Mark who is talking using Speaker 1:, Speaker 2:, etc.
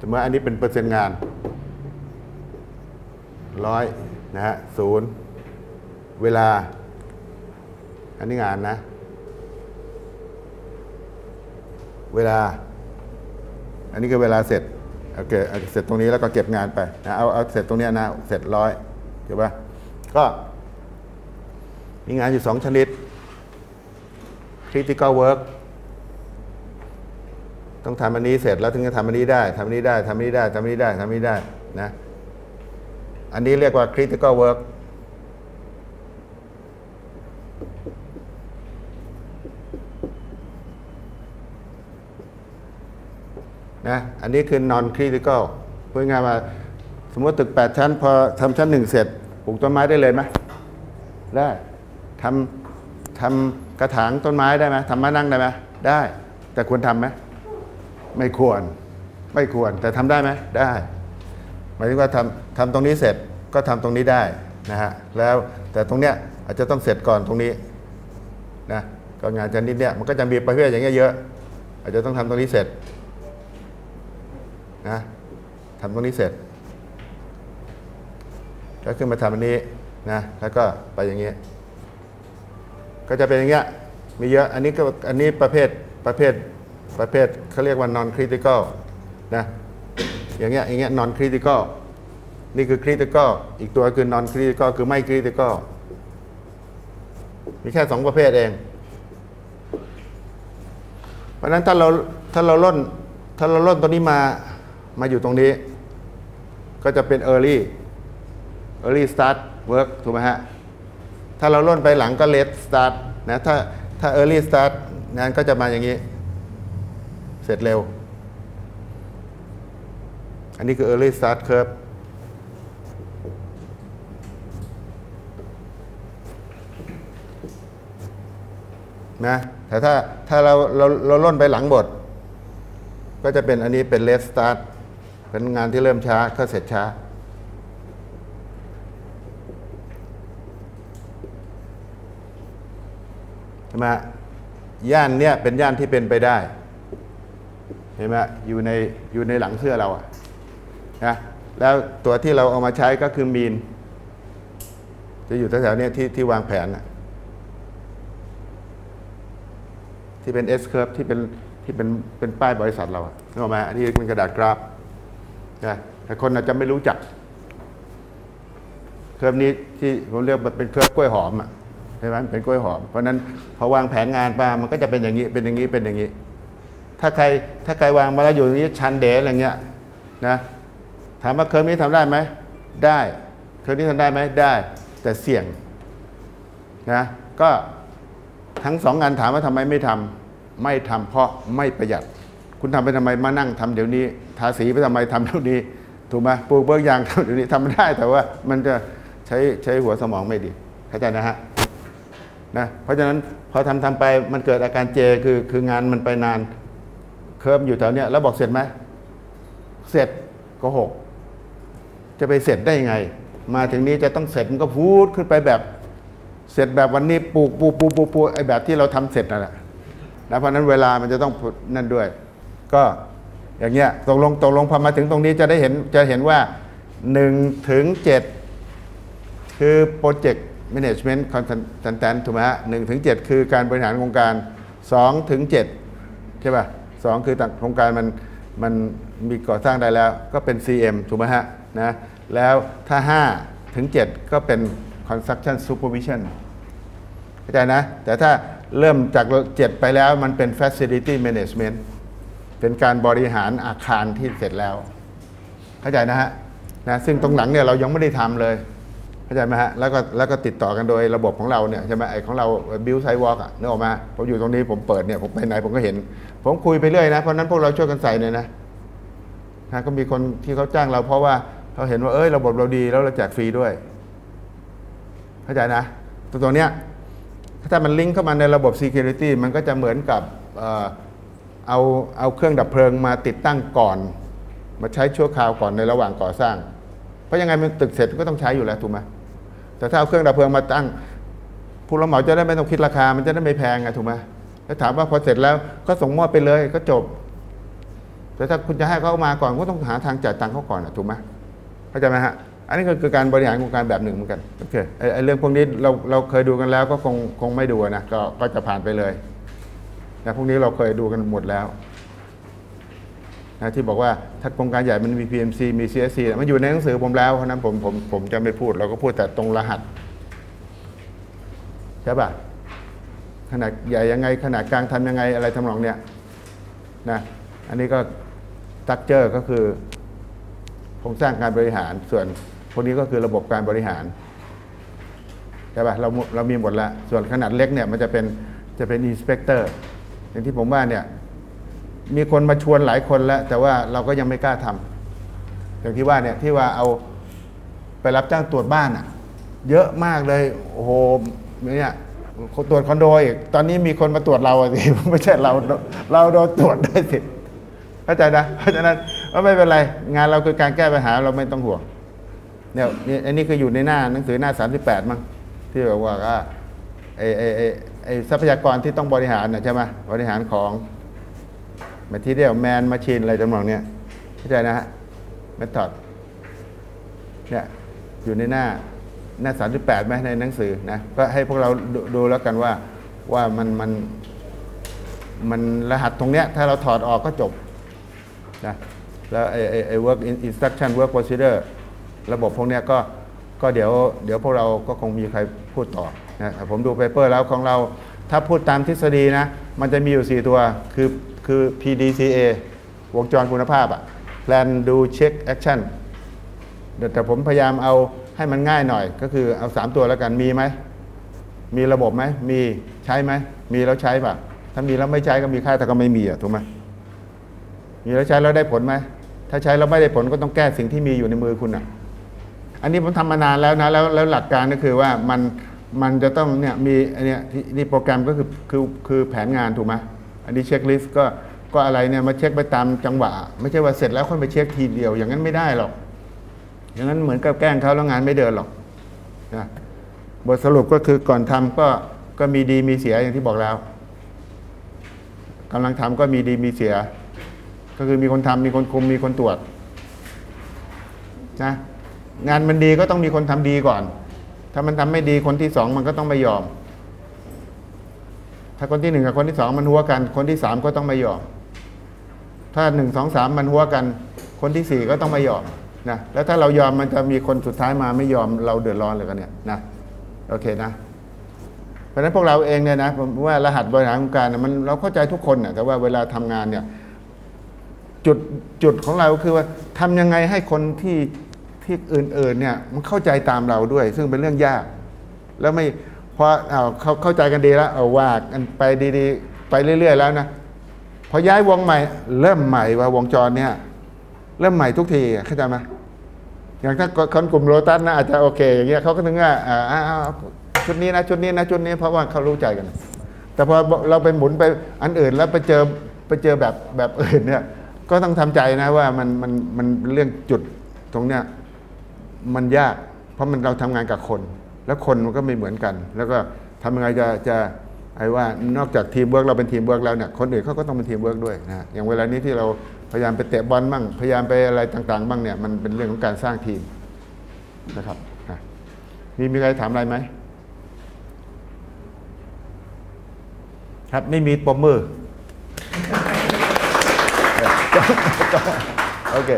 Speaker 1: อันนี้เป็นเปอร์เซ็นต์งานร้อยนะฮะศูนย์เวลา อันนี้งานนะ เวลา อันนี้คือเวลาเสร็จโอเคเสร็จตรงนี้แล้วก็เก็บงานไปนะเอาเอาเสร็จตรงนี้นะเสร็จร้อยถูกปะก็ มีงานอยู่สองชนิด critical work ต้องทำอันนี้เสร็จแล้วถึงจะทำอันนี้ได้ทำอันนี้ได้ทำอันนี้ได้ทำอันนี้ได้ทำอันนี้ได้นะอันนี้เรียกว่า critical work นะอันนี้คือ non critical พูดง่ายว่าสมมติตึก 8 ชั้น พอทำชั้นหนึ่งเสร็จปลูกต้นไม้ได้เลยไหมได้ทำทำกระถางต้นไม้ได้ไหมทำมานั่งได้ไหมได้ แต่ควรทำไหม ไม่ควรไม่ควรแต่ทำได้ไหมได้หมายถึงว่าทำทำตรงนี้เสร็จก็ทำตรงนี้ได้นะฮะแล้วแต่ตรงเนี้ยอาจจะต้องเสร็จก่อนตรงนี้นะก็งานชนิดเนี้ยมันก็จะมีประเภทอย่างเงี้ยเยอะ อาจจะต้องทำตรงนี้เสร็จนะทำตรงนี้เสร็จแล้วขึ้นมาทำอันนี้นะแล้วก็ไปอย่างเงี้ยก็จะเป็นอย่างเงี้ยมีเยอะอันนี้ก็อันนี้ประเภทประเภท ประเภทเขาเรียกว่า non critical นะอย่างเงี้ยอย่างเงี้ย non critical นี่คือ critical อีกตัวคือ non critical คือไม่ critical มีแค่สองประเภทเอง เพราะนั้นถ้าเราถ้าเราล่นถ้าเราล่นตัวนี้มามาอยู่ตรงนี้ ก็จะเป็น early early start work ถูกไหมฮะ ถ้าเราล่นไปหลังก็ late start นะถ้าถ้า early start งานก็จะมาอย่างนี้ เสร็จเร็ว อันนี้คือ early start curve นะแต่ถ้าถ้าเราเราเราล่นไปหลังบท ก็จะเป็นอันนี้เป็น late start เป็นงานที่เริ่มช้าก็เสร็จช้าใช่ไหมย่านเนี่ยเป็นย่านที่เป็นไปได้ เห็นไหมอยู่ในอยู่ในหลังเสื้อเราอะนะแล้วตัวที่เราเอามาใช้ก็คือมีน จะอยู่แถวๆนี้ที่ที่วางแผนอะที่เป็น S curve ที่เป็นที่เป็นเป็นป้ายบริษัทเราอะนึกออกไหมอันนี้เป็นกระดาษกราฟนะแต่คนอาจจะไม่รู้จัก เคร์ฟนี้ที่ผมเรียกว่าเป็นเคร์ฟกล้วยหอมอะใช่ไหมเป็นกล้วยหอม เพราะฉะนั้นพอวางแผนงานมามันก็จะเป็นอย่างนี้เป็นอย่างนี้เป็นอย่างนี้ ถ้าใครถ้าใครวางมาแล้วอยู่อย่างนี้ชันเดอะไรเงี้ยนะถามว่าเคร์ฟนี้ทำได้ไหมได้เคร์ฟนี้ทำได้ไหมได้ แต่เสี่ยงนะก็ทั้งสองงานถามว่าทำไมไม่ทำไม่ทำเพราะไม่ประหยัด คุณทำไปทำไมมานั่งทำเดี๋ยวนี้ ทาสีไปทำไมทำเดี๋ยวนี้ ถูกไหมปลูกเบิกยางทำเดี๋ยวนี้ทำไม่ได้แต่ว่ามันจะใช้ใช้หัวสมองไม่ดีเข้าใจนะฮะนะเพราะฉะนั้นพอทำทำไปมันเกิดอาการเจคือคืองานมันไปนาน เคิร์มอยู่แถวเนี้ยแล้วบอกเสร็จไหมเสร็จก็หกจะไปเสร็จได้ยังไง มาถึงนี้จะต้องเสร็จมันก็พูดขึ้นไปแบบ เสร็จแบบวันนี้ปลูกปลูกปลูกปลูกปลูกไอ้แบบที่เราทำเสร็จนั่นแหละนะเพราะนั้นเวลามันจะต้องนั่นด้วย ก็อย่างเงี้ยตกลงตกลงพอมาถึงตรงนี้จะได้เห็นจะเห็นว่า1ถึง7คือ Project Management Consultant ถูกไหมฮะหนึ่งถึงเจ็ดคือการบริหารโครงการ2ถึง7ใช่ป่ะ สองคือต่างโครงการมันมันมีก่อสร้างได้แล้วก็เป็น CM ถูกไหมฮะนะแล้วถ้า 5 ถึง 7 ก็เป็น Construction Supervision เข้าใจนะ แต่ถ้าเริ่มจาก 7 ไปแล้วมันเป็น Facility Management เป็นการบริหารอาคารที่เสร็จแล้ว เข้าใจนะฮะนะซึ่งตรงหลังเนี่ยเรายังไม่ได้ทำเลยเข้าใจไหมฮะ แล้วก็แล้วก็ติดต่อกันโดยระบบของเราเนี่ยใช่ไหมไอของเราบิลไซวอล์กอะนึกออกมาผมอยู่ตรงนี้ผมเปิดเนี่ยผมไปไหนผมก็เห็น ผมคุยไปเรื่อยนะเพราะนั้นพวกเราช่วยกันใส่เนี่ยนะนะก็มีคนที่เขาจ้างเราเพราะว่าเขาเห็นว่าเอ้ยระบบเราดีแล้วเราแจกฟรีด้วยเข้าใจนะตัวตัวเนี้ยถ้ามันลิงก์เข้ามาในระบบ Security มันก็จะเหมือนกับเออเอาเอาเครื่องดับเพลิงมาติดตั้งก่อน มาใช้ชั่วคราวก่อนในระหว่างก่อสร้าง เพราะยังไงมันตึกเสร็จก็ต้องใช้อยู่แล้วถูกไหมแต่ถ้าเอาเครื่องดับเพลิงมาตั้งผู้รับเหมาจะได้ไม่ต้องคิดราคา มันจะได้ไม่แพงไงถูกไหม แล้วถามว่าพอเสร็จแล้วก็ส่งมอบไปเลยก็จบ แต่ถ้าคุณจะให้เขามาก่อนก็ต้องหาทางจ่ายตังค์เขาก่อนอะถูกไหมเข้าใจไหมฮะอันนี้ก็คือการบริหารโครงการแบบหนึ่งเหมือนกันโอเคไอ้เรื่องพวกนี้เราเราเคยดูกันแล้วก็คงคงไม่ดูนะก็ก็จะผ่านไปเลยนะพวกนี้เราเคยดูกันหมดแล้วนะที่บอกว่าถ้าโครงการใหญ่มันมี PMC มี CSC มันอยู่ในหนังสือผมแล้วเพราะฉะนั้นผมผมผมจะไม่พูด เราก็พูดแต่ตรงรหัสใช่ป่ะ ขนาดใหญ่ยังไง ขนาดกลางทำยังไงอะไรทำนองเนี้ยนะอันนี้ก็ตักเจอร์ก็คือโครงสร้างการบริหาร ส่วนพวกนี้ก็คือระบบการบริหารใช่ป่ะเราเรามีหมดล้วส่วนขนาดเล็กเนี่ยมันจะเป็นจะเป็นอินสเปกเตอร์อย่างที่ผมว่าเนี่ยมีคนมาชวนหลายคนแล้ว แต่ว่าเราก็ยังไม่กล้าทำอย่างที่ว่าเนี่ยที่ว่าเอาไปรับจ้างตรวจบ้านอะ เยอะมากเลยโอ้โหเนี่ย ตรวจคอนโดอีก ตอนนี้มีคนมาตรวจเราสิไม่ใช่เราเราโดนตรวจได้วยสิเข้าใจนะเพราะฉะนั้นไม่เป็นไร งานเราคือการแก้ปัญหาเราไม่ต้องห่วงเนี่ยอันนี้คืออยู่ในหน้าหนังสือหน้า 38 มั้งที่บอกว่าไอ้ไอ้ไอ้ทรัพยากรที่ต้องบริหารนะใช่ไหมบริหารของ material man machine อะไรจำนองเนี้ยเข้าใจนะฮะ method เนี่ยอยู่ในหน้า หน้า 38ไหมในหนังสือนะก็ให้พวกเราดูดูแล้วกันว่าว่ามันมันมันรหัสตรงเนี้ยถ้าเราถอดออกก็จบนะแล้วไอ้ไอ้ไอ้ work instruction work procedure ระบบพวกเนี้ยก็ก็เดี๋ยวเดี๋ยวพวกเราก็คงมีใครพูดต่อนะแต่ผมดูเปเปอร์แล้วของเราถ้าพูดตามทฤษฎีนะ มันจะมีอยู่ 4 ตัวคือคือ PDCA วงจรคุณภาพอะ plan do check action แต่ผมพยายามเอา ให้มันง่ายหน่อย ก็คือเอา 3 ตัวแล้วกันมีไหม มีระบบไหม มีใช้ไหม มีแล้วใช้ป่ะ ถ้ามีแล้วไม่ใช้ก็มีค่าแต่ก็ไม่มีอะถูกไหมมีแล้วใช้แล้วได้ผลไหม ถ้าใช้แล้วไม่ได้ผลก็ต้องแก้สิ่งที่มีอยู่ในมือคุณอะ อันนี้ผมทำมานานแล้วนะแล้วแล้วหลักการก็คือว่ามันมันจะต้องเนี่ยมีอันเนี้ยนี่โปรแกรมก็คือคือคือแผนงานถูกไหมอันนี้เช็คลิสต์ก็ก็อะไรเนี่ยมาเช็คไปตามจังหวะ ไม่ใช่ว่าเสร็จแล้วค่อยไปเช็คทีเดียว อย่างนั้นไม่ได้หรอก อย่างนั้นเหมือนกับแกล้งเขาแล้วงานไม่เดินหรอกนะบทสรุปก็คือก่อนทำก็ก็มีดีมีเสียอย่างที่บอกแล้วกำลังทำก็มีดีมีเสีย ก็คือมีคนทำมีคนคุมมีคนตรวจนะงานมันดีก็ต้องมีคนทำดีก่อน ถ้ามันทำไม่ดีคนที่สองมันก็ต้องไม่ยอม ถ้าคนที่หนึ่งกับคนที่สองมันหัวกัน คนที่สามก็ต้องไม่ยอม ถ้าหนึ่งสองสามมันหัวกัน คนที่สี่ก็ต้องไม่ยอม นะแล้วถ้าเรายอมมันจะมีคนสุดท้ายมาไม่ยอมเราเดือดร้อนเลยกันเนี่ยนะโอเคนะ เพราะฉะนั้นพวกเราเองเนี่ยนะผมว่ารหัสบริหารโครงการเนี่ยมันเราเข้าใจทุกคนนะแต่ว่าเวลาทำงานเนี่ยจุดจุดของเราคือว่าทำยังไงให้คนที่ที่อื่นๆเนี่ยมันเข้าใจตามเราด้วย ซึ่งเป็นเรื่องยาก แล้วไม่พอเอาเขาเข้าใจกันดีแล้วเอาว่ากันไปดีๆ ไปเรื่อย ๆ แล้วนะพอย้ายวงใหม่ เริ่มใหม่ว่าวงจรเนี่ย เริ่มใหม่ทุกทีเข้าใจไหมอย่างถ้าคนกลุ่มโรตัสนะอาจจะโอเคอย่างเงี้ยเขาก็ถึงว่าอ่าชุดนี้นะชุดนี้นะชุดนี้เพราะว่าเขารู้ใจกัน แต่พอเราไปหมุนไปอันอื่นแล้วไปเจอไปเจอแบบแบบอื่นเนี่ย ก็ต้องทำใจนะว่ามันมันมันเรื่องจุดตรงเนี้ยมันยาก เพราะมันเราทำงานกับคน แล้วคนมันก็ไม่เหมือนกัน แล้วก็ทำยังไงจะจะไอ้ว่านอกจากทีมเวิร์กเราเป็นทีมเวิร์กแล้วเนี่ยคนอื่นเขาก็ต้องเป็นทีมเวิร์กด้วยนะอย่างเวลานี้ที่เรา พยายามไปเตะบอลบ้างพยายามไปอะไรต่าง ๆ บ้างเนี่ยมันเป็นเรื่องของการสร้างทีมนะครับมีมีใครถามอะไรไหมครับไม่มีปมมือโอเค